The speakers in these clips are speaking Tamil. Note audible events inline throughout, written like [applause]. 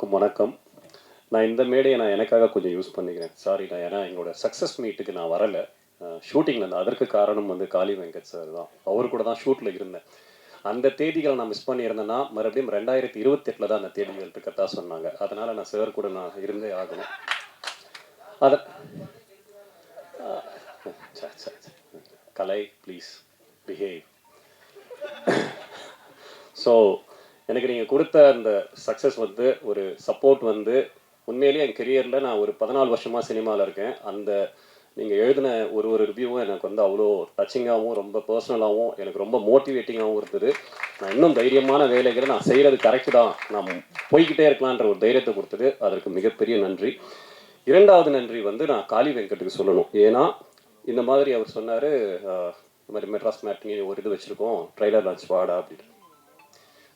எல்லாருக்கும் வணக்கம். நான் இந்த மேடையை நான் எனக்காக கொஞ்சம் யூஸ் பண்ணிக்கிறேன். சாரி நான் ஏன்னா எங்களோட சக்ஸஸ் மீட்டுக்கு நான் வரலை. ஷூட்டிங்கில் இருந்தேன் அதற்கு காரணம் வந்து காளி வெங்கட் சார் தான். அவர் கூட தான் ஷூட்டில் இருந்தேன். அந்த தேதிகளை நான் மிஸ் பண்ணியிருந்தேன்னா மறுபடியும் ரெண்டாயிரத்தி இருபத்தெட்டில் தான் அந்த தேதிகள் இருக்கத்தா சொன்னாங்க. அதனால் நான் சார் கூட நான் இருந்தே ஆகணும். அதை கலை ப்ளீஸ் பிஹேவ் ஸோ எனக்கு நீங்கள் கொடுத்த அந்த சக்ஸஸ் வந்து ஒரு சப்போர்ட் வந்து உண்மையிலேயே என் கெரியரில் நான் ஒரு பதினாலு வருஷமாக சினிமாவில் இருக்கேன். அந்த நீங்கள் எழுதின ஒரு ஒரு ரிவ்யூவும் எனக்கு வந்து அவ்வளோ டச்சிங்காகவும் ரொம்ப பர்சனலாகவும் எனக்கு ரொம்ப மோட்டிவேட்டிங்காகவும் இருந்தது. நான் இன்னும் தைரியமான வேலைகளை நான் செய்கிறது கரெக்டு தான். நான் போய்கிட்டே இருக்கலான்ற ஒரு தைரியத்தை கொடுத்தது. அதற்கு மிகப்பெரிய நன்றி. இரண்டாவது நன்றி வந்து நான் காளி வெங்கட்டுக்கு சொல்லணும். ஏன்னா இந்த மாதிரி அவர் சொன்னார் இந்த மாதிரி மெட்ராஸ் மேட்னி ஒரு இது வச்சுருக்கோம் ட்ரைலர் லான்ச் வாடா அப்படின்னு.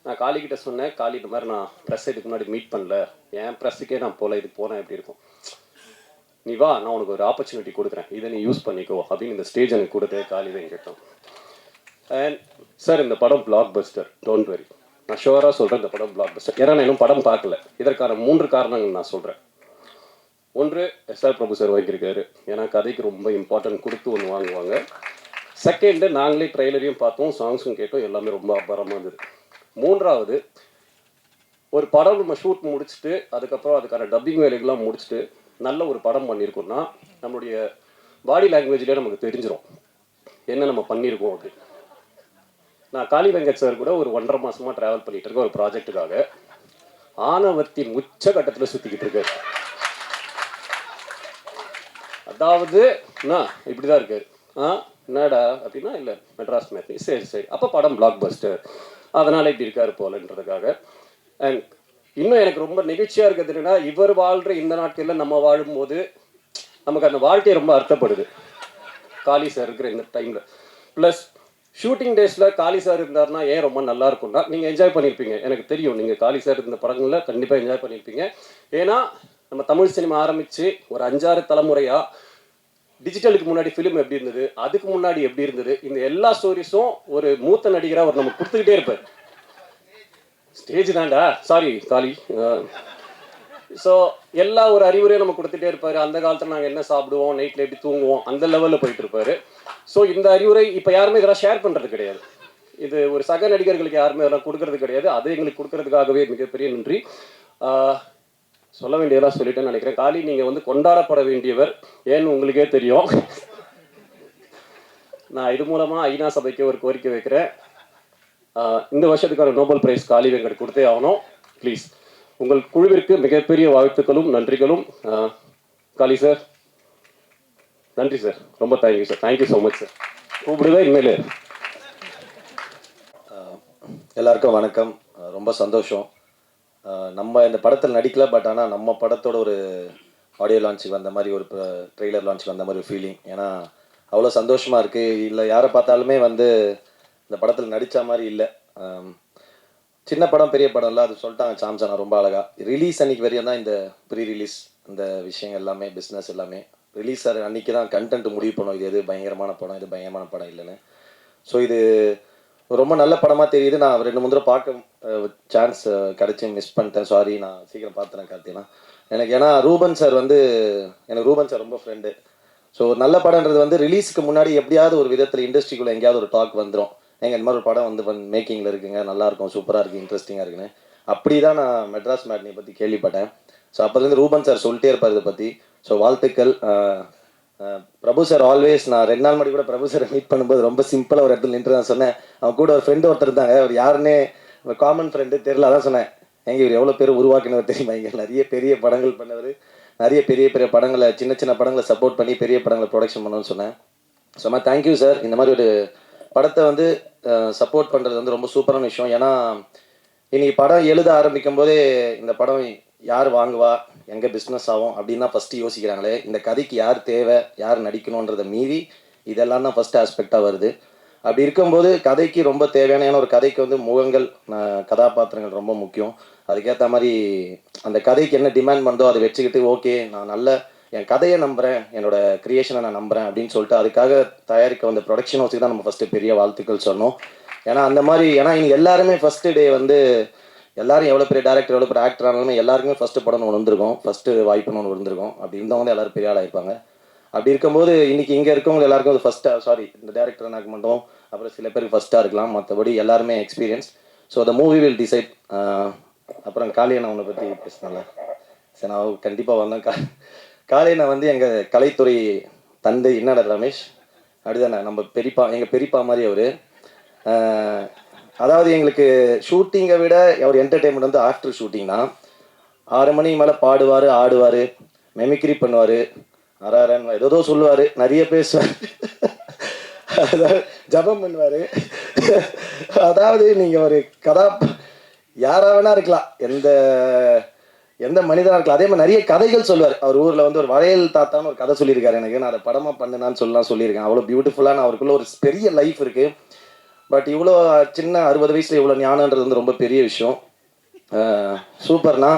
நான் காளி கிட்ட சொன்னேன் காளி இந்த மாதிரி நான் ப்ரெஸ் இதுக்கு முன்னாடி மீட் பண்ணல. என் ப்ரெஸ்ஸுக்கே நான் போகல இது போனேன் எப்படி இருக்கும்? நீ வா நான் உனக்கு ஒரு ஆப்பர்ச்சுனிட்டி கொடுக்குறேன். இதை நீ யூஸ் பண்ணிக்கோ அப்படின்னு இந்த ஸ்டேஜ் எனக்கு கொடுத்தே காளி தான் கேட்டோம் அண்ட் சார் இந்த படம் பிளாக் பஸ்டர் டோன்ட் வெரி நான் ஷுவராக சொல்கிறேன் இந்த படம் பிளாக் பஸ்டர் ஏன்னா நான் இன்னும் படம் பார்க்கல. இதற்கான மூன்று காரணங்கள் நான் சொல்கிறேன் ஒன்று எஸ்ஆர் பிரபு சார் வாங்கியிருக்காரு. ஏன்னா கதைக்கு ரொம்ப இம்பார்ட்டன்ட் கொடுத்து ஒன்று வாங்குவாங்க. செகண்டு நாங்களே ட்ரெய்லரையும் பார்த்தோம் சாங்ஸும் கேட்டோம் எல்லாமே ரொம்ப அபாரமாக இருந்தது. மூன்றாவது ஒரு படம் நம்ம ஷூட் முடிச்சுட்டு அதுக்கப்புறம் அதுக்கான டப்பிங் வேலைகள்லாம் முடிச்சுட்டு நல்ல ஒரு படம் பண்ணியிருக்கோம்னா நம்மளுடைய பாடி லாங்குவேஜ்லேயே நமக்கு தெரிஞ்சிடும் என்ன நம்ம பண்ணியிருக்கோம் அப்படின்னு நான் காளி வெங்கட் சார் கூட ஒரு ஒன்றரை மாதமாக ட்ராவல் பண்ணிட்டு இருக்கேன் ஒரு ப்ராஜெக்ட்டுக்காக ஆணவத்தின் உச்ச கட்டத்தில் சுற்றிக்கிட்டு இருக்காரு. அதாவது என்ன இப்படி தான் இருக்காரு. ஆ என்னடா அப்படின்னா இல்லை மெட்ராஸ் மேட்னி சரி சரி. அப்போ படம் பிளாக் பஸ்டர் அதனால் இப்படி இருக்காரு போலன்றதுக்காக. அண்ட் இன்னும் எனக்கு ரொம்ப நெகிழ்ச்சியாக இருக்கிறது என்னன்னா இவர் வாழ்கிற இந்த நாட்களில் நம்ம வாழும்போது நமக்கு அந்த வாழ்க்கை ரொம்ப அர்த்தப்படுது காளி சார் இருக்கிற இந்த டைமில் ப்ளஸ் ஷூட்டிங் டேஸில் காளி சார் இருந்தாருன்னா ஏன் ரொம்ப நல்லா இருக்கும்னா நீங்கள் என்ஜாய் பண்ணியிருப்பீங்க எனக்கு தெரியும் நீங்கள் காளி சார் இருந்த படங்களில் கண்டிப்பாக என்ஜாய் பண்ணியிருப்பீங்க ஏன்னா நம்ம தமிழ் சினிமா ஆரம்பித்து ஒரு அஞ்சாறு தலைமுறையாக டிஜிட்டலுக்கு முன்னாடி ஃபிலிம் எப்படி இருந்தது அதுக்கு முன்னாடி எப்படி இருந்தது இந்த எல்லா ஸ்டோரிஸும் ஒரு மூத்த நடிகராக அவர் நம்ம கொடுத்துக்கிட்டே இருப்பார். ஸ்டேஜ் தான்டா. சாரி காலி ஸோ எல்லா ஒரு அறிவுரையும் நம்ம கொடுத்துட்டே இருப்பார். அந்த காலத்தில் நாங்கள் என்ன சாப்பிடுவோம் நைட்டில் எப்படி தூங்குவோம் அந்த லெவலில் போயிட்டு இருப்பாரு. ஸோ இந்த அறிவுரை இப்போ யாருமே இதெல்லாம் ஷேர் பண்ணுறது கிடையாது. இது ஒரு சக நடிகர்களுக்கு யாருமே இதெல்லாம் கொடுக்கறது கிடையாது. அது எங்களுக்கு கொடுக்கறதுக்காகவே மிகப்பெரிய நன்றி. சொல்ல வேண்டியதெல்லாம் சொல்லிட்டேன்னு நினைக்கிறேன். காலி நீங்கள் வந்து கொண்டாடப்பட வேண்டியவர். ஏன்னு உங்களுக்கே தெரியும். நான் இது மூலமாக ஐநா சபைக்கு ஒரு கோரிக்கை வைக்கிறேன். இந்த வருஷத்துக்கான நோபல் பிரைஸ் காலி வெங்கட் கொடுத்தே ஆகணும். ப்ளீஸ் உங்கள் குழுவிற்கு மிகப்பெரிய வாழ்த்துக்களும் நன்றிகளும். காலி சார் நன்றி சார் ரொம்ப thank you sir thank you so much sir கூப்பிடுதான் இனிமேல். எல்லாருக்கும் வணக்கம். ரொம்ப சந்தோஷம். நம்ம இந்த படத்தில் நடிக்கல பட் ஆனால் நம்ம படத்தோட ஒரு ஆடியோ லான்ச் வந்த மாதிரி ஒரு ட்ரெய்லர் லான்ச் வந்த மாதிரி ஒரு ஃபீலிங் ஏன்னா அவ்வளோ சந்தோஷமாக இருக்குது இல்லை யாரை பார்த்தாலுமே வந்து இந்த படத்தில் நடித்த மாதிரி இல்லை. சின்ன படம் பெரிய படம் இல்லை. அது சொல்லிட்டாங்க சாம்சனா ரொம்ப அழகாக ரிலீஸ் அன்னைக்கு வரையும் தான் இந்த ப்ரீ ரிலீஸ் இந்த விஷயங்கள் எல்லாமே பிஸ்னஸ் எல்லாமே. ரிலீஸ் ஆகிற அன்னைக்கு தான் கண்டென்ட் முடிவு பண்ணோம். இது எது பயங்கரமான படம் இது பயங்கரமான படம் இல்லைன்னு. ஸோ இது ரொம்ப நல்ல படமாக தெரியுது. நான் ரெண்டு மூணு தடவை பார்க்க சான்ஸ் கிடச்சி மிஸ் பண்ணிட்டேன். சாரி நான் சீக்கிரம் பார்த்துறேன் கார்த்தினா. எனக்கு ஏன்னா ரூபன் சார் வந்து எனக்கு ரூபன் சார் ரொம்ப ஃப்ரெண்டு ஸோ நல்ல படம்ன்றது வந்து ரிலீஸுக்கு முன்னாடி எப்படியாவது ஒரு விதத்தில் இண்டஸ்ட்ரிக்குள்ளே எங்கேயாவது ஒரு டாக் வந்துடும் எங்கள் இந்த மாதிரி ஒரு படம் வந்து மேக்கிங்கில் இருக்குங்க நல்லாயிருக்கும் சூப்பராக இருக்குது இன்ட்ரெஸ்டிங்காக இருக்குன்னு. அப்படி தான் நான் மெட்ராஸ் மேட்னியை பற்றி கேள்விப்பட்டேன். ஸோ அப்போலேருந்து ரூபன் சார் சொல்லிட்டே இருப்பார் இதை பற்றி ஸோ வாழ்த்துக்கள். பிரபு சார் ஆல்வேஸ் நான் ரெண்டு நாள் முன்னாடி கூட பிரபு சாரை மீட் பண்ணும்போது ரொம்ப சிம்பிளாக ஒரு இடத்துல நின்று தான் சொன்னேன். அவன் கூட ஒரு ஃப்ரெண்டு ஒருத்தர் இருந்தாங்க. அவர் யாருன்னே காமன் ஃப்ரெண்டு தெரில அதான் சொன்னேன். எங்க இவர் எவ்வளோ பேர் உருவாக்கினவர் தெரியுமா? இங்கே நிறைய பெரிய படங்கள் பண்ணவர். நிறைய பெரிய பெரிய படங்களை சின்ன சின்ன படங்களை சப்போர்ட் பண்ணி பெரிய படங்களை ப்ரொடக்ஷன் பண்ணணும்னு சொன்னேன். சும்மா தேங்க்யூ சார் இந்த மாதிரி ஒரு படத்தை வந்து சப்போர்ட் பண்ணுறது வந்து ரொம்ப சூப்பரான விஷயம். ஏன்னா இன்னைக்கு படம் எழுத ஆரம்பிக்கும் போதே இந்த படம் யார் வாங்குவா எங்கே பிஸ்னஸ் ஆகும் அப்படின்னு தான் ஃபஸ்ட்டு யோசிக்கிறாங்களே. இந்த கதைக்கு யார் தேவை யார் நடிக்கணுன்றதை மீறி இதெல்லாம் தான் ஃபஸ்ட்டு ஆஸ்பெக்டாக வருது. அப்படி இருக்கும்போது கதைக்கு ரொம்ப தேவையான ஏன்னா ஒரு கதைக்கு வந்து முகங்கள் கதாபாத்திரங்கள் ரொம்ப முக்கியம். அதுக்கேற்ற மாதிரி அந்த கதைக்கு என்ன டிமாண்ட் பண்ணுதோ அதை வச்சுக்கிட்டு ஓகே நான் நல்ல என் கதையை நம்புகிறேன் என்னோட கிரியேஷனை நான் நம்புகிறேன் அப்படின்னு சொல்லிட்டு அதுக்காக தயாரிக்க வந்த ப்ரொடக்ஷன் ஹவுஸுக்கு தான் நம்ம ஃபஸ்ட்டு பெரிய வாழ்த்துக்கள் சொன்னோம். ஏன்னா அந்த மாதிரி ஏன்னா இனி எல்லாருமே ஃபஸ்ட்டு டே வந்து எல்லாரும் எவ்வளோ பெரிய டேரக்டர் எவ்வளோ பெரிய ஆக்டர் ஆனாலுமே எல்லாருக்குமே ஃபஸ்ட்டு படம்னு ஒன்று வந்திருக்கும். ஃபஸ்ட்டு வாய்ப்புன்னு ஒன்று வந்திருக்கும். அப்படி இருந்தவங்க தான் எல்லோரும் பெரிய ஆளாக இருப்பாங்க அப்படி இருக்கும்போது இன்னைக்கு இங்கே இருக்கவங்க எல்லாருக்கும் அது ஃபஸ்ட்டாக சாரி இந்த டேரக்டர் எனக்கு மட்டும் அப்புறம் சில பேருக்கு ஃபஸ்ட்டாக இருக்கலாம். மற்றபடி எல்லாருமே எக்ஸ்பீரியன்ஸ் ஸோ அந்த மூவி வில் டிசைட் அப்புறம் காளியண்ணா உன்னை பற்றி பேசினால சரி நான் கண்டிப்பாக வந்தேன் கா காலையில் வந்து எங்கள் கலைத்துறை தந்தை என்னடா ரமேஷ் அப்படிதானே நம்ம பெரியப்பா எங்கள் பெரியப்பா மாதிரி அவர். அதாவது எங்களுக்கு ஷூட்டிங்கை விட அவர் என்டர்டெயின்மெண்ட் வந்து ஆஃப்டர் ஷூட்டிங் தான். ஆறு மணிக்கு மேலே பாடுவார் ஆடுவார் மெமிக்ரி பண்ணுவார். அராரன் ஏதோ சொல்லுவார் நிறைய பேசுவார். அதாவது ஜபம் பண்ணுவார். அதாவது நீங்கள் ஒரு கதா யாராக வேணா இருக்கலாம். எந்த எந்த மனிதனாக இருக்கலாம். அதே மாதிரி நிறைய கதைகள் சொல்லுவார். அவர் ஊரில் வந்து ஒரு வளையல் தாத்தான்னு ஒரு கதை சொல்லியிருக்காரு எனக்கு. நான் அதை படமாக பண்ணுனான்னு சொல்லலாம் சொல்லியிருக்கேன். அவ்வளோ பியூட்டிஃபுல்லான அவருக்குள்ள ஒரு பெரிய லைஃப் இருக்குது பட் இவ்வளோ சின்ன அறுபது வயசில் இவ்வளோ ஞானன்றது வந்து ரொம்ப பெரிய விஷயம். சூப்பர்னா சூப்பர்ண்ணா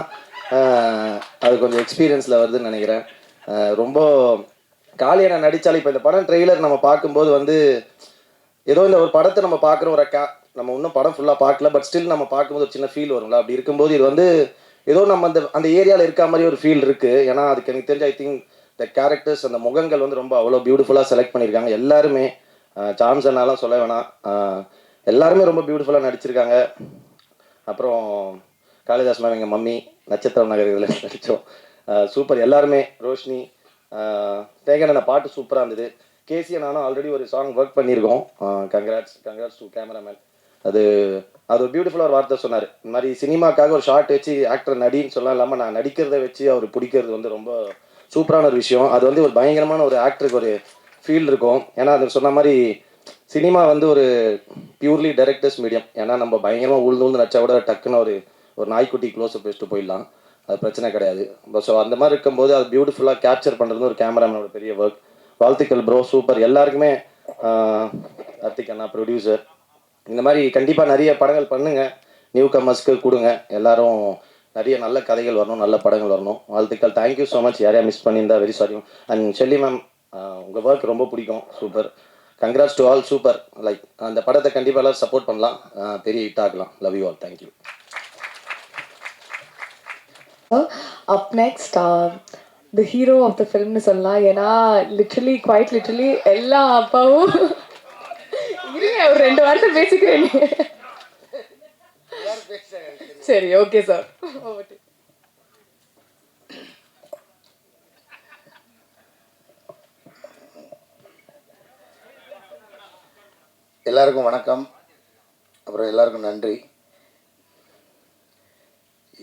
அது கொஞ்சம் எக்ஸ்பீரியன்ஸில் வருதுன்னு நினைக்கிறேன். ரொம்ப காளியான நடித்தாலும் இப்போ இந்த படம் ட்ரெய்லர் நம்ம பார்க்கும்போது வந்து ஏதோ இந்த ஒரு படத்தை நம்ம பார்க்குற ஒரு கா நம்ம இன்னும் படம் ஃபுல்லாக பார்க்கல. பட் ஸ்டில் நம்ம பார்க்கும்போது ஒரு சின்ன ஃபீல் வரும்ல. அப்படி இருக்கும்போது இது வந்து ஏதோ நம்ம அந்த அந்த ஏரியாவில் இருக்க மாதிரி ஒரு ஃபீல் இருக்குது ஏன்னா அதுக்கு எனக்கு தெரிஞ்ச ஐ திங்க் த கேரக்டர்ஸ் அந்த முகங்கள் வந்து ரொம்ப அவ்வளோ பியூட்டிஃபுல்லாக செலக்ட் பண்ணியிருக்காங்க. எல்லாருமே சாம்ஸ் என்னாலாம் சொல்ல வேணாம். எல்லாருமே ரொம்ப பியூட்டிஃபுல்லாக நடிச்சிருக்காங்க. அப்புறம் காளிதாஸ் மேம் எங்கள் மம்மி நட்சத்திரம் நகர் இதில் நடித்தோம் சூப்பர் எல்லாருமே ரோஷினி தேகன பாட்டு சூப்பராக இருந்தது. கேசி நானும் ஆல்ரெடி ஒரு சாங் ஒர்க் பண்ணியிருக்கோம். கங்க்ராட்ஸ் கங்க்ராட்ஸ் டூ கேமராமேன் அது அது ஒரு பியூட்டிஃபுல்லாக ஒரு வார்த்தை சொன்னார். இந்த மாதிரி சினிமாக்காக ஒரு ஷார்ட் வச்சு ஆக்டர் நடின்னு சொல்லலாம் இல்லாமல் நான் நடிக்கிறத வச்சு அவர் பிடிக்கிறது வந்து ரொம்ப சூப்பரான ஒரு விஷயம். அது வந்து ஒரு பயங்கரமான ஒரு ஆக்டருக்கு ஒரு ஃபீல் இருக்கும். ஏன்னா அது சொன்ன மாதிரி சினிமா வந்து ஒரு பியூர்லி டைரக்டர்ஸ் மீடியம் ஏன்னா நம்ம பயங்கரமாக உழுந்து உழுந்து நடிச்சா கூட டக்குன்னு ஒரு ஒரு நாய்க்குட்டி க்ளோஸ் பேசிட்டு போயிடலாம். அது பிரச்சனை கிடையாது. ஸோ அந்த மாதிரி இருக்கும்போது அது பியூட்டிஃபுல்லாக கேப்சர் பண்ணுறது ஒரு கேமராமேனோட பெரிய ஒர்க் வாழ்த்துக்கள் ப்ரோ சூப்பர். எல்லாருக்குமே கார்த்திக் அண்ணா ப்ரொடியூசர் இந்த மாதிரி கண்டிப்பாக நிறைய படங்கள் பண்ணுங்க. நியூ கமர்ஸ்க்கு கொடுங்க. எல்லாரும் நிறைய நல்ல கதைகள் வரணும் நல்ல படங்கள் வரணும். வாழ்த்துக்கள். தேங்க்யூ ஸோ மச் யாரையா மிஸ் பண்ணியிருந்தா very sorry and Shelly ma'am உங்கள் ஒர்க் ரொம்ப பிடிக்கும். Super congrats to all super like அந்த படத்தை கண்டிப்பாக எல்லாரும் சப்போர்ட் பண்ணலாம். பெரிய ஹிட் ஆகலாம். Love you all thank you up next the hero of the ஃபிலிம்னு சொல்லலாம். ஏன்னா லிட்ரலி குவைட் லிட்ரலி எல்லா அப்பாவும் ஒரு ரெண்டு வார்த்தை பேசிக்கிறேன். சரி ஓகே சார் எல்லாருக்கும் வணக்கம். அப்புறம் எல்லாருக்கும் நன்றி.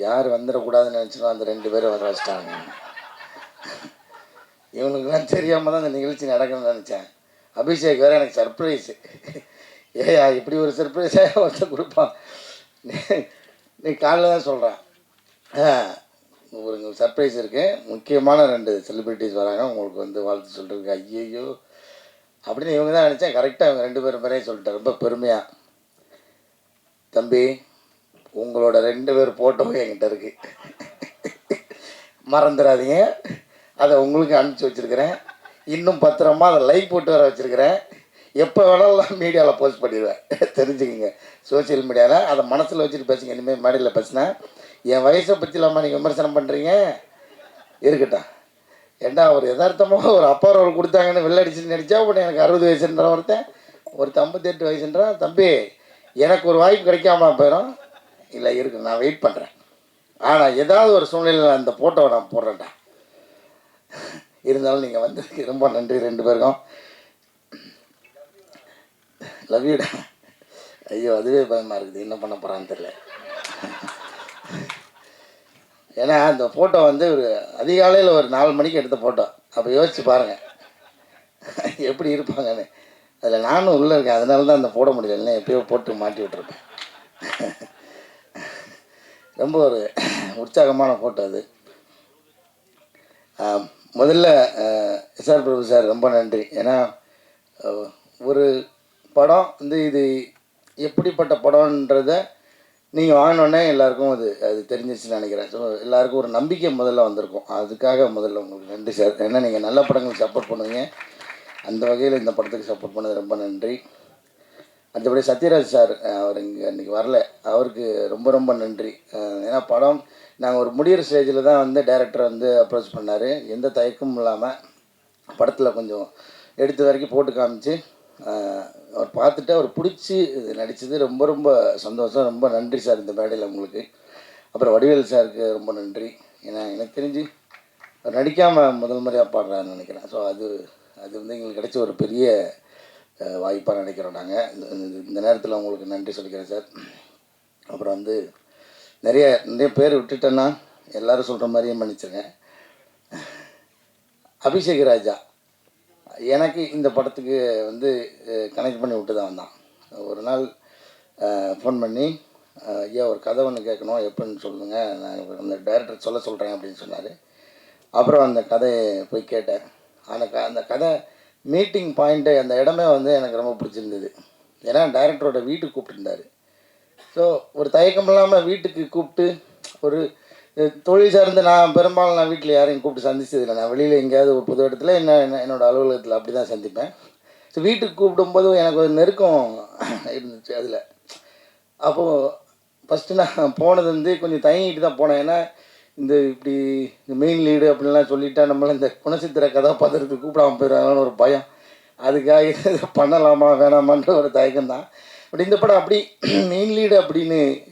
யார் வந்துடக்கூடாதுன்னு நினச்சனோ அந்த ரெண்டு பேரும் வர வச்சிட்டாங்க. இவங்களுக்குலாம் தெரியாமல் தான் அந்த நிகழ்ச்சி நடக்கணும்னு நினச்சேன். அபிஷேக் வேறு எனக்கு சர்ப்ரைஸ் ஏயா இப்படி ஒரு சர்ப்ரைஸாக ஒருத்தர் கொடுப்பான். நீ- காலையில் தான் சொல்கிறேன் ஒரு சர்ப்ரைஸ் இருக்குது முக்கியமான ரெண்டு செலிப்ரிட்டிஸ் வராங்க. உங்களுக்கு வந்து வாழ்த்து சொல்கிறதுக்கு ஐயையோ. அப்படின்னு இவங்க தான் நினச்சேன் கரெக்டாக இவங்க ரெண்டு பேரும் பேரையும் சொல்லிட்டேன் ரொம்ப பெருமையாக தம்பி உங்களோட ரெண்டு பேர் ஃபோட்டோவும் என்கிட்ட இருக்குது மறந்துடாதீங்க. அதை உங்களுக்கு அனுப்பிச்சி வச்சுருக்கிறேன். இன்னும் பத்திரமா அதை லைக் போட்டு வர வச்சுருக்கிறேன். எப்போ வேணாலும் மீடியாவில் போஸ்ட் பண்ணிடுவேன். தெரிஞ்சுக்கோங்க. சோஷியல் மீடியாவில் அதை மனசில் வச்சுட்டு பேசுங்க. இனிமேல் மேடையில் பேசினேன் என் வயசை பற்றிலாமா நீங்கள் விமர்சனம் பண்ணுறீங்க இருக்கட்டும். ஏண்டா அவர் யதார்த்தமாக ஒரு அப்பா ரோல் கொடுத்தாங்கன்னு வெள்ளடிச்சுன்னு நினச்சா உடனே எனக்கு அறுபது வயசுன்ற ஒருத்தன் ஒருத்தன் ஐம்பத்தெட்டு வயசுன்றான் தம்பி எனக்கு ஒரு வாய்ப்பு கிடைக்காம போயிடும். இல்லை இருக்கு நான் வெயிட் பண்ணுறேன் ஆனால் ஏதாவது ஒரு சூழ்நிலையில் அந்த ஃபோட்டோவை நான் போடுறேன்டா. இருந்தாலும் நீங்கள் வந்ததுக்கு ரொம்ப நன்றி ரெண்டு பேருக்கும். லவ்யூடா ஐயோ அதுவே பயமாக இருக்குது. என்ன பண்ண போகிறான்னு தெரில ஏன்னா அந்த ஃபோட்டோ வந்து ஒரு அதிகாலையில் ஒரு நாலு மணிக்கு எடுத்த ஃபோட்டோ அப்போ யோசிச்சு பாருங்கள் எப்படி இருப்பாங்கன்னு. அதில் நானும் உள்ளே இருக்கேன். அதனால தான் அந்த போட முடியல எப்பயோ போட்டு மாட்டி விட்டுருப்பேன். ரொம்ப ஒரு உற்சாகமான ஃபோட்டோ அது. முதல்ல எஸ்ஆர் பிரபு சார் ரொம்ப நன்றி. ஏன்னா ஒரு படம் வந்து இது எப்படிப்பட்ட படம்ன்றத நீங்கள் வாங்கினோடனே எல்லாருக்கும் அது அது தெரிஞ்சிச்சுன்னு நினைக்கிறேன். ஸோ எல்லாருக்கும் ஒரு நம்பிக்கை முதல்ல வந்திருக்கும். அதுக்காக முதல்ல உங்களுக்கு நன்றி சார். ஏன்னா நீங்கள் நல்ல படங்களுக்கு சப்போர்ட் பண்ணுவீங்க. அந்த வகையில் இந்த படத்துக்கு சப்போர்ட் பண்ணது ரொம்ப நன்றி. மற்றபடி சத்யராஜ் சார் அவர் இங்கே இன்றைக்கி வரல. அவருக்கு ரொம்ப ரொம்ப நன்றி. ஏன்னா படம் நாங்கள் ஒரு முடிகிற ஸ்டேஜில் தான் வந்து டேரக்டர் வந்து அப்ரோச் பண்ணார். எந்த தயக்கமும் இல்லாமல் படத்தில் கொஞ்சம் எடுத்த வரைக்கும் போட்டு காமிச்சு அவர் பார்த்துட்டு அவர் பிடிச்சி நடித்தது ரொம்ப ரொம்ப சந்தோஷம். ரொம்ப நன்றி சார் இந்த மேடையில் உங்களுக்கு. அப்புறம் வடிவேல் சாருக்கு ரொம்ப நன்றி. ஏன்னா எனக்கு தெரிஞ்சு அவர் நடிக்காமல் முதல் முறையாக பாடுறாருன்னு நினைக்கிறேன். ஸோ அது அது வந்து எங்களுக்கு கிடைச்ச ஒரு பெரிய வாய்ப்பாக நினைக்கிறோம் நாங்கள் இந்த- இந்த நேரத்தில் உங்களுக்கு நன்றி சொல்லிக்கிறேன் சார். அப்புறம் வந்து நிறைய நிறைய பேர் விட்டுட்டேன்னா எல்லோரும் சொல்கிற மாதிரியே மன்னிச்சிருங்க. அபிஷேக் ராஜா. எனக்கு இந்த படத்துக்கு வந்து கனெக்ட் பண்ணி விட்டு தான் வந்தான். ஒரு நாள் ஃபோன் பண்ணி ஐயா ஒரு கதை ஒன்று கேட்கணும் எப்படின்னு சொல்லுங்கள் நான் அந்த டைரக்டர் சொல்ல சொல்கிறேன் அப்படின்னு சொன்னார். அப்புறம் அந்த கதையை போய் கேட்டேன். அந்த க அந்த கதை மீட்டிங் பாயிண்ட்டு அந்த இடமே வந்து எனக்கு ரொம்ப பிடிச்சிருந்தது. ஏன்னா டைரக்டரோட வீட்டுக்கு கூப்பிட்டுருந்தார். ஸோ ஒரு தயக்கம் இல்லாமல் வீட்டுக்கு கூப்பிட்டு ஒரு தொழில் சார்ந்து நான் பெரும்பாலும் நான் வீட்டில் யாரையும் கூப்பிட்டு சந்திச்சதில்லை. நான் வெளியில் எங்கேயாவது ஒரு புது இடத்துல என்ன என்ன- என்னோட அலுவலகத்தில் அப்படி தான் சந்திப்பேன். ஸோ வீட்டுக்கு கூப்பிடும்போது எனக்கு ஒரு நெருக்கம் இருந்துச்சு அதில். அப்போது ஃபஸ்ட்டு நான் போனது வந்து கொஞ்சம் தயங்கிட்டு தான் போனேன். ஏன்னா இந்த இப்படி இந்த மெயின் லீடு அப்படின்லாம் சொல்லிட்டா நம்மளை இந்த குணசித்திர கதாபாத்திரத்துக்கு கூப்பிடாம போயிடுறாங்கன்னு ஒரு பயம். அதுக்காக இதை பண்ணலாமா வேணாமான்ற ஒரு தயக்கம் தான். பட் இந்த படம் அப்படி மெயின் லீடு அப்படின்னு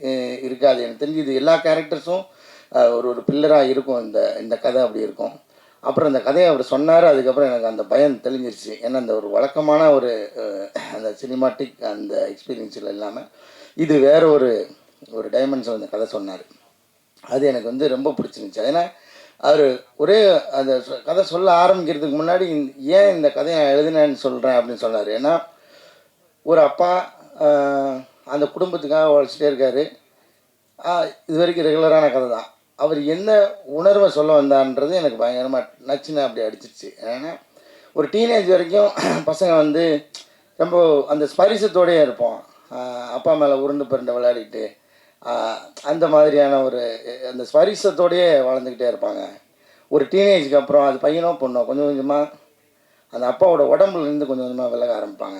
இருக்காது. எனக்கு தெரிஞ்சு இது எல்லா கேரக்டர்ஸும் ஒரு ஒரு பில்லராக இருக்கும் இந்த இந்த கதை அப்படி இருக்கும். அப்புறம் அந்த கதையை அவர் சொன்னார் அதுக்கப்புறம் எனக்கு அந்த பயம் தெளிஞ்சிருச்சு. ஏன்னா அந்த ஒரு வழக்கமான ஒரு அந்த சினிமாட்டிக் அந்த எக்ஸ்பீரியன்ஸில் இல்லாமல் இது வேற ஒரு ஒரு டைமென்ஷன் அந்த கதை சொன்னார். அது எனக்கு வந்து ரொம்ப பிடிச்சிருந்துச்சு. ஏன்னா அவர் ஒரே அந்த சொ- கதை சொல்ல ஆரம்பிக்கிறதுக்கு முன்னாடி ஏன் இந்த கதையை நான் எழுதினேன்னு சொல்கிறேன் அப்படின்னு சொன்னார். ஏன்னா ஒரு அப்பா அந்த குடும்பத்துக்காக உழைச்சிட்டே இருக்காரு. இது வரைக்கும் ரெகுலரான கதை தான் அவர் என்ன உணர்வை சொல்ல வந்தான்றது எனக்கு பயங்கரமாக நச்சுன்னு அப்படி அடிச்சிருச்சு. ஏன்னா ஒரு டீனேஜ் வரைக்கும் [clears throat] பசங்க வந்து ரொம்ப அந்த ஸ்பரிசத்தோடயே இருப்போம். அப்பா மேலே உருண்டு பிறண்டு விளையாடிட்டு அந்த மாதிரியான ஒரு அந்த ஸ்பரிசத்தோடையே வளர்ந்துக்கிட்டே இருப்பாங்க. ஒரு டீனேஜுக்கு அப்புறம் அது பையனோ பொண்ணோ கொஞ்சம் கொஞ்சமாக அந்த அப்பாவோட உடம்புல இருந்து கொஞ்சம் கொஞ்சமாக விலக ஆரம்பிப்பாங்க.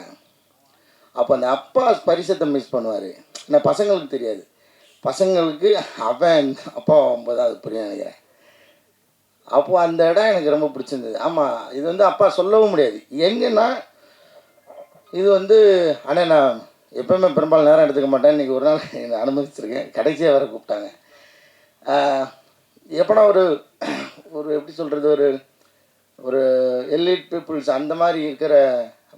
அப்போ அந்த அப்பா ஸ்பரிசத்தை மிஸ் பண்ணுவார். ஏன்னா பசங்களுக்கு தெரியாது. பசங்களுக்கு அவன் அப்பா ஐம்பதாவது புரியும் நினைக்கிறேன். அப்போது அந்த இடம் எனக்கு ரொம்ப பிடிச்சிருந்தது. ஆமாம் இது வந்து அப்பா சொல்லவும் முடியாது. எங்கன்னா இது வந்து அண்ணே நான் எப்பவுமே பெரும்பாலும் நேரம் எடுத்துக்க மாட்டேன். இன்றைக்கி ஒரு நாள் என்னை அனுமதிச்சிருக்கேன். கடைசியாக வர கூப்பிட்டாங்க. எப்படா ஒரு ஒரு எப்படி சொல்கிறது ஒரு ஒரு எலிட் பீப்புள்ஸ் அந்த மாதிரி இருக்கிற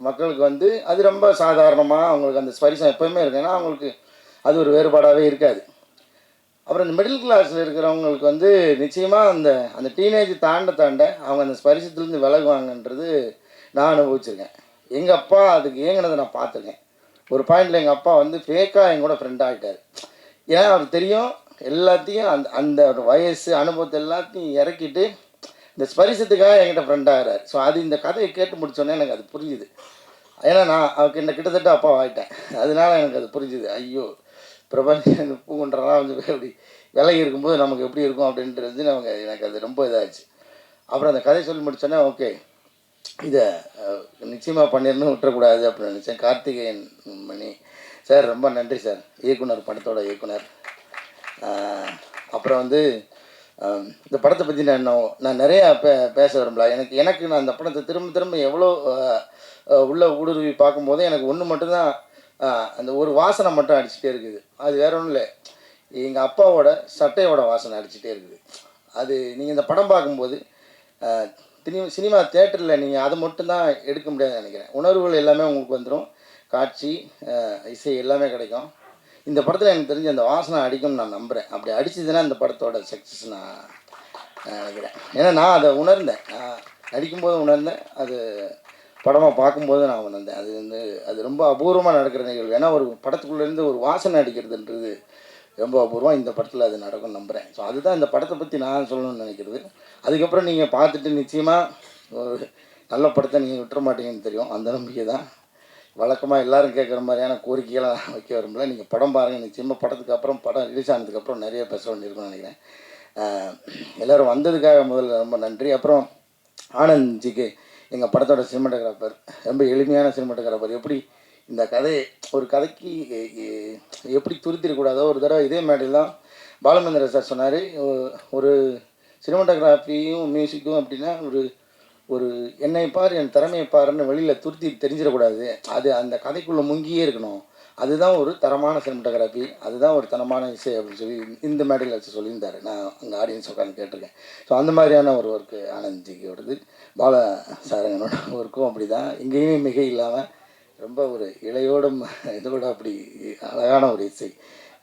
மக்களுக்கு வந்து அது ரொம்ப சாதாரணமாக அவங்களுக்கு அந்த ஸ்பரிசம் எப்போயுமே இருக்குன்னா அவங்களுக்கு அது ஒரு வேறுபாடாகவே இருக்காது. அப்புறம் இந்த மிடில் கிளாஸில் இருக்கிறவங்களுக்கு வந்து நிச்சயமாக அந்த அந்த டீனேஜ் தாண்ட தாண்ட அவங்க அந்த ஸ்பரிசத்துலேருந்து விலகுவாங்கன்றது நான் அனுபவிச்சிருக்கேன். எங்கள் அப்பா அதுக்கு ஏங்கினதை நான் பார்த்துருக்கேன். ஒரு பாயிண்டில் எங்கள் அப்பா வந்து ஃபேக்காக என் கூட ஃப்ரெண்ட் ஆகிட்டார் ஏன்னா அவருக்கு தெரியும் எல்லாத்தையும் அந்த அந்த ஒரு வயசு அனுபவத்தை எல்லாத்தையும் இறக்கிட்டு இந்த ஸ்பரிசத்துக்காக என்கிட்ட ஃப்ரெண்ட் ஆகிறார். ஸோ அது இந்த கதையை கேட்டு முடிச்சோன்னே எனக்கு அது புரிஞ்சுது. ஏன்னா நான் அவருக்கு என்ன கிட்டத்தட்ட அப்பா ஆகிட்டேன் அதனால எனக்கு அது புரிஞ்சுது. ஐயோ. பிரபஞ்ச பூங்குன்றலாம் வந்து [laughs] அப்படி விலகி இருக்கும்போது நமக்கு எப்படி இருக்கும் அப்படின்றது நமக்கு எனக்கு அது ரொம்ப இதாகிடுச்சு அப்புறம் அந்த கதை சொல்லி முடிச்சோன்னே ஓகே இதை நிச்சயமாக பண்ணிடணும் விட்டுறக்கூடாது அப்படின்னு நினச்சேன். கார்த்திகேயன் மணி. சார் ரொம்ப நன்றி சார். இயக்குனர் படத்தோட இயக்குனர். அப்புறம் வந்து இந்த படத்தை பற்றி நான் நான் நிறையா பே பேச விரும்பல. எனக்கு எனக்கு நான் அந்த படத்தை திரும்ப திரும்ப எவ்வளோ உள்ள ஊடுருவி பார்க்கும்போது எனக்கு ஒன்று மட்டும்தான் அந்த ஒரு வாசனை மட்டும் அடிச்சுட்டே இருக்குது. அது வேற ஒன்றும் இல்லை எங்கள் அப்பாவோட சட்டையோட வாசனை அடிச்சுட்டே இருக்குது. அது நீங்கள் இந்த படம் பார்க்கும்போது சினிமா தேட்டரில் நீங்கள் அதை மட்டும்தான் எடுக்க முடியாதுன்னு நினைக்கிறேன். உணர்வுகள் எல்லாமே உங்களுக்கு வந்துடும் காட்சி இசை எல்லாமே கிடைக்கும். இந்த படத்தில் எனக்கு தெரிஞ்ச அந்த வாசனை அடிக்கும்னு நான் நம்புகிறேன் அப்படி அடிச்சதுன்னா இந்த படத்தோட சக்ஸஸ் நான் நான் நினைக்கிறேன். ஏன்னா நான் அதை உணர்ந்தேன். நான் நடிக்கும்போது உணர்ந்தேன். அது படமாக பார்க்கும்போது நான் உணர்ந்தேன் அது வந்து அது ரொம்ப அபூர்வமாக நடக்கிற நிகழ்வு. ஏன்னா ஒரு படத்துக்குள்ளேருந்து ஒரு வாசனை அடிக்கிறதுன்றது ரொம்ப அபூர்வம். இந்த படத்தில் அது நடக்கும் நம்புகிறேன் ஸோ அதுதான் இந்த படத்தை பற்றி நான் சொல்லணும்னு நினைக்கிறது. அதுக்கப்புறம் நீங்கள் பார்த்துட்டு நிச்சயமாக ஒரு நல்ல படத்தை நீங்கள் விட்டுற மாட்டீங்கன்னு தெரியும். அந்த நம்பிக்கை தான். வழக்கமாக எல்லோரும் கேட்குற மாதிரியான கோரிக்கைகளை நான் வைக்க விரும்பல. நீங்கள் படம் பாருங்கள் நிச்சயமாக படத்துக்கு அப்புறம் படம் ரிலீஸ் ஆனதுக்கப்புறம் நிறைய பேச வேண்டியிருக்கும்னு நினைக்கிறேன். எல்லோரும் எல்லாரும் வந்ததுக்காக முதல்ல ரொம்ப நன்றி. அப்புறம் ஆனந்த்ஜிக்கு எங்கள் படத்தோட சினிமாட்டோகிராஃபர் ரொம்ப எளிமையான சினிமாட்டோகிராஃபர். எப்படி இந்த கதை ஒரு கதைக்கு எப்படி துருத்திடக்கூடாதோ ஒரு தடவை இதே மாதிரி தான் பாலமேந்திர சார் சொன்னார். ஒரு சினிமாட்டோகிராஃபியும் மியூசிக்கும் அப்படின்னா ஒரு ஒரு என்னை பார் என் திறமையை பாருன்னு வெளியில் துருத்தி தெரிஞ்சிடக்கூடாது. அது அந்த கதைக்குள்ளே முங்கியே இருக்கணும். அதுதான் ஒரு தரமான சினிமட்டோகிராஃபி அதுதான் ஒரு தரமான இசை அப்படின்னு சொல்லி இந்த மேடையில் வச்சு சொல்லியிருந்தாரு. நான் அங்கே ஆடியன்ஸ் உட்காந்து கேட்டிருக்கேன். ஸோ அந்த மாதிரியான ஒரு ஒர்க்கு ஆனந்த்ஜிக்கோடது பால சாரங்கனோட ஒர்க்கும் அப்படி தான் எங்கேயுமே மிக இல்லாமல் ரொம்ப ஒரு இளையோடும் இதோட அப்படி அழகான ஒரு இசை.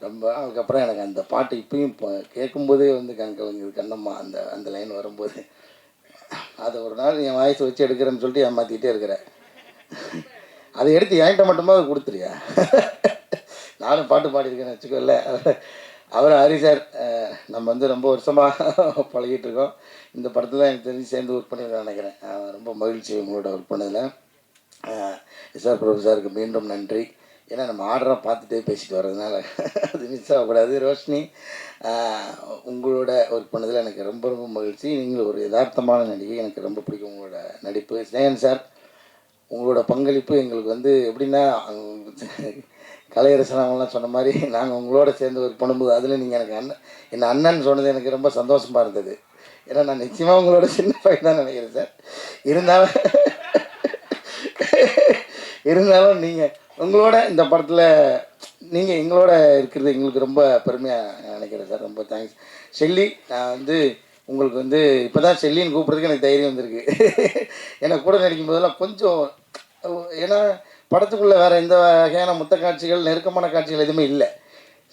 ரொம்ப அதுக்கப்புறம் எனக்கு அந்த பாட்டு இப்பயும் இப்போ கேட்கும்போதே வந்து கண் கலங்குது. கண்ணம்மா அந்த அந்த லைன் வரும்போது. அதை ஒரு நாள் என் வாய்ஸ் வச்சு எடுக்கிறேன்னு சொல்லிட்டு ஏமாற்றிக்கிட்டே இருக்கிறேன். அதை எடுத்து என்கிட்ட மட்டுமா அதை கொடுத்துறியா நானும் பாட்டு பாடியிருக்கேன்னு வச்சுக்கோல்ல அவர் ஹரி சார் நம்ம வந்து ரொம்ப வருஷமாக பழகிட்டு இருக்கோம். இந்த படத்தை தான் எனக்கு தெரிஞ்சு சேர்ந்து ஒர்க் பண்ணிருக்கேன் நினைக்கிறேன். ரொம்ப மகிழ்ச்சி உங்களோட ஒர்க் பண்ணதில். எஸ்ஆர் பிரபு சாருக்கு மீண்டும் நன்றி. ஏன்னா நம்ம ஆர்டராக பார்த்துட்டே பேசிட்டு வர்றதுனால அது மிஸ் ஆகக்கூடாது. ரோஷினி உங்களோட ஒர்க் பண்ணதில் எனக்கு ரொம்ப ரொம்ப மகிழ்ச்சி. நீங்கள் ஒரு யதார்த்தமான நடிகை. எனக்கு ரொம்ப பிடிக்கும் உங்களோட நடிப்பு. ஸ்னேகன் சார் உங்களோட பங்களிப்பு எங்களுக்கு வந்து எப்படின்னா அஹ், கலையரசன் அவங்களாம் சொன்ன மாதிரி நாங்கள் உங்களோட சேர்ந்து ஒரு பண்ணும்போது அதில் நீங்கள் எனக்கு அண்ணன் என் அண்ணன் சொன்னது எனக்கு ரொம்ப சந்தோஷமாக இருந்தது. ஏன்னா நான் நிச்சயமாக உங்களோட சின்ன பையன் தான் நினைக்கிறேன் சார். இருந்தாலும் இருந்தாலும் நீங்கள் உங்களோட இந்த படத்தில் நீங்கள் எங்களோட இருக்கிறது எங்களுக்கு ரொம்ப பெருமையாக நினைக்கிறேன் சார். ரொம்ப தேங்க்ஸ் ஷெல்லி நான் வந்து உங்களுக்கு வந்து இப்போ தான் செல்லின்னு கூப்பிட்றதுக்கு எனக்கு தைரியம் வந்திருக்கு. எனக்கு கூட நடிக்கும் போதெல்லாம் கொஞ்சம் ஏன்னா படத்துக்குள்ளே வேறு எந்த வகையான முத்த காட்சிகள் நெருக்கமான காட்சிகள் எதுவுமே இல்லை.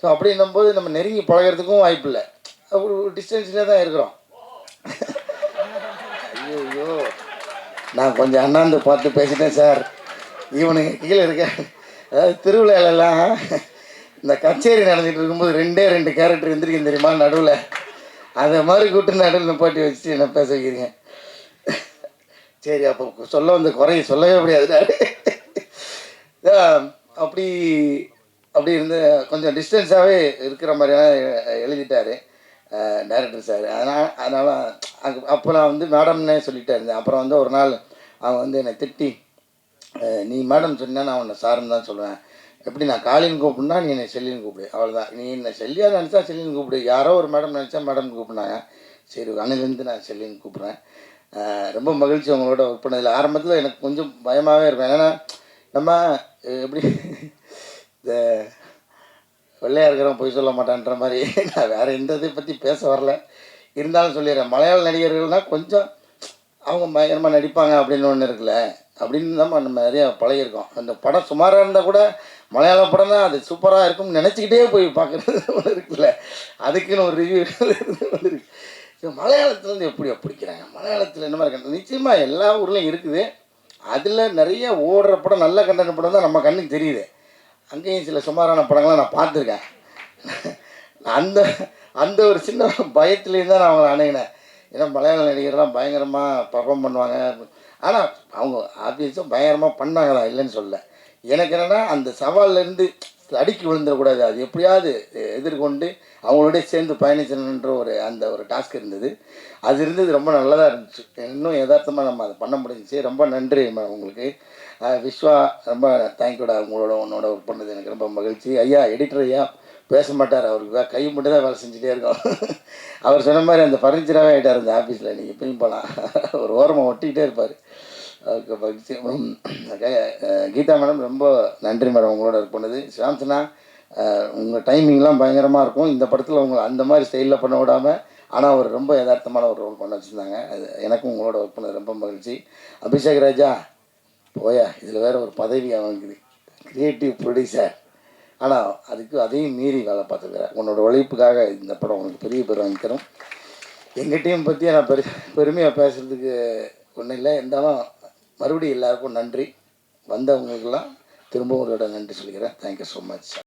ஸோ அப்படின்னும் போது நம்ம நெருங்கி பழகிறதுக்கும் வாய்ப்பு இல்லை. ஒரு டிஸ்டன்ஸ்லேயே தான் இருக்கிறோம். ஐயோ நான் கொஞ்சம் அண்ணாந்து பார்த்து பேசிட்டேன் சார். இவனுக்கு கீழே இருக்க அதாவது திருவிழாலெல்லாம் இந்த கச்சேரி நடந்துகிட்டு இருக்கும்போது ரெண்டே ரெண்டு கேரக்டர் இருந்திருக்கேன் தெரியுமா நடுவில்? அதை மாதிரி கூட்டு நடுவில் நிப்பாட்டி வச்சு என்ன பேச வைக்கிறீங்க? சரி அப்போ சொல்ல வந்த குறைய சொல்லவே முடியாது. அப்படி அப்படி இருந்து கொஞ்சம் டிஸ்டன்ஸாகவே இருக்கிற மாதிரியான எ- எழுதிட்டாரு டேரக்டர் சார் அதனால் அதனால் அங்கே அப்போ நான் வந்து மேடம்னே சொல்லிட்டே இருந்தேன். அப்புறம் வந்து ஒரு நாள் அவன் வந்து என்னை திட்டி நீ மேடம் சொன்னால் நான் உன்னை சாருன்னு தான் சொல்லுவேன். எப்படி நான் காலின்னு கூப்பிடுனா நீ என்னை செல்லின்னு கூப்பிடு. அவ்வளோதான் நீ என்னை செல்லியாக நினச்சா செல்லின்னு கூப்பிடு. யாரோ ஒரு மேடம் நினச்சா மேடம் கூப்பிடுனாங்க. சரி அன்னிலேருந்து நான் செல்லின்னு கூப்பிட்றேன். ரொம்ப மகிழ்ச்சி உங்களோட ஒர்க் பண்ணதில். ஆரம்பத்தில் எனக்கு கொஞ்சம் பயமாகவே இருக்கும். ஏன்னா நம்ம எப்படி இந்த வெள்ளையாக இருக்கிறவன் பொய் சொல்ல மாட்டான்ற மாதிரி [laughs] நான் வேறு எந்த இதை பற்றி பேச வரல. இருந்தாலும் சொல்லிடுறேன். மலையாள நடிகர்கள்னால் கொஞ்சம் அவங்க பயங்கரமாக நடிப்பாங்க அப்படின்னு ஒன்று இருக்குல்ல. அப்படின்னு தான் நம்ம நிறையா பழகிருக்கோம் அந்த படம் சுமாராக இருந்தால் கூட மலையாள படம் தான் அது சூப்பராக இருக்கும்னு நினச்சிக்கிட்டே போய் பார்க்குறது [laughs] ஒன்று இருக்குல்ல. அதுக்குன்னு ஒரு [laughs] ரிவ்யூ வந்துருக்கு. ஸோ மலையாளத்துலேருந்து எப்படி பிடிக்கிறாங்க மலையாளத்தில் என்ன மாதிரி கண்டென்ட் நிச்சயமாக எல்லா ஊர்லேயும் இருக்குது. அதில் நிறைய ஓடுற படம் நல்ல கண்டன படம் தான் நம்ம கண்ணுக்கு தெரியுது. அங்கேயும் சில சுமாரான படங்களை நான் பார்த்துருக்கேன். [laughs] அந்த அந்த ஒரு சின்ன பயத்துலேருந்து தான் நான் அவங்கள அணுகினேன். ஏன்னா மலையாள நடிகர்லாம் பயங்கரமாக பர்ஃபார்ம் பண்ணுவாங்க. ஆனால் அவங்க ஆஃபீஸும் பயங்கரமாக பண்ணாங்களா? இல்லைன்னு சொல்ல எனக்கு என்னென்னா அந்த சவால்லேருந்து அடிக்கி விழுந்துடக்கூடாது. அது எப்படியாவது எதிர்கொண்டு அவங்களோட சேர்ந்து பயணிச்சணுன்ற ஒரு அந்த ஒரு டாஸ்க் இருந்தது. அது இருந்தது ரொம்ப நல்லதாக இருந்துச்சு. இன்னும் யதார்த்தமாக நம்ம அதை பண்ண முடிஞ்சிச்சு. ரொம்ப நன்றி மேடம் உங்களுக்கு. விஸ்வா ரொம்ப தேங்க்யூடா உங்களோட உன்னோட ஒர்க் பண்ணது எனக்கு ரொம்ப மகிழ்ச்சி. ஐயா எடிட்டர் ஐயா பேச மாட்டார் அவருக்கு வே- கை மட்டும் தான் வேலை செஞ்சுட்டே இருக்கோம் அவர் சொன்ன மாதிரி அந்த ஃபர்னிச்சராகவே ஆகிட்டார் அந்த ஆஃபீஸில் நீங்கள் எப்பயும் போகலாம் ஒரு ஓரமாக ஒட்டிக்கிட்டே இருப்பார். அவருக்கு பக்தி கீதா மேடம் ரொம்ப நன்றி மேடம் உங்களோட ஒர்க் பண்ணது. சாம்சனா உங்கள் டைமிங்லாம் பயங்கரமாக இருக்கும். இந்த படத்தில் உங்களை அந்த மாதிரி ஸ்டைலில் பண்ண விடாமல் ஆனால் அவர் ரொம்ப யதார்த்தமான ஒரு ரோல் பண்ண வச்சுருந்தாங்க. அது எனக்கும் உங்களோட ஒர்க் பண்ணது ரொம்ப மகிழ்ச்சி. அபிஷேக் ராஜா போயா. இதில் வேற ஒரு பதவி அவனுக்கு. கிரியேட்டிவ் ப்ரொடியூசர் ஆனால் அதுக்கு அதையும் மீறி வேலை பார்த்துக்கிறேன். உன்னோட உழைப்புக்காக இந்த படம் உனக்கு பெரிய பேர் வாங்கி தரும் எங்கள் டீம் பற்றி நான் பெரு பெருமையாக பேசுகிறதுக்கு ஒன்றும் இல்லை. இருந்தாலும் மறுபடியும் எல்லாருக்கும் நன்றி. வந்தவங்களுக்கெல்லாம் திரும்பவும் உங்களோட நன்றி சொல்லிக்கிறேன். Thank you so much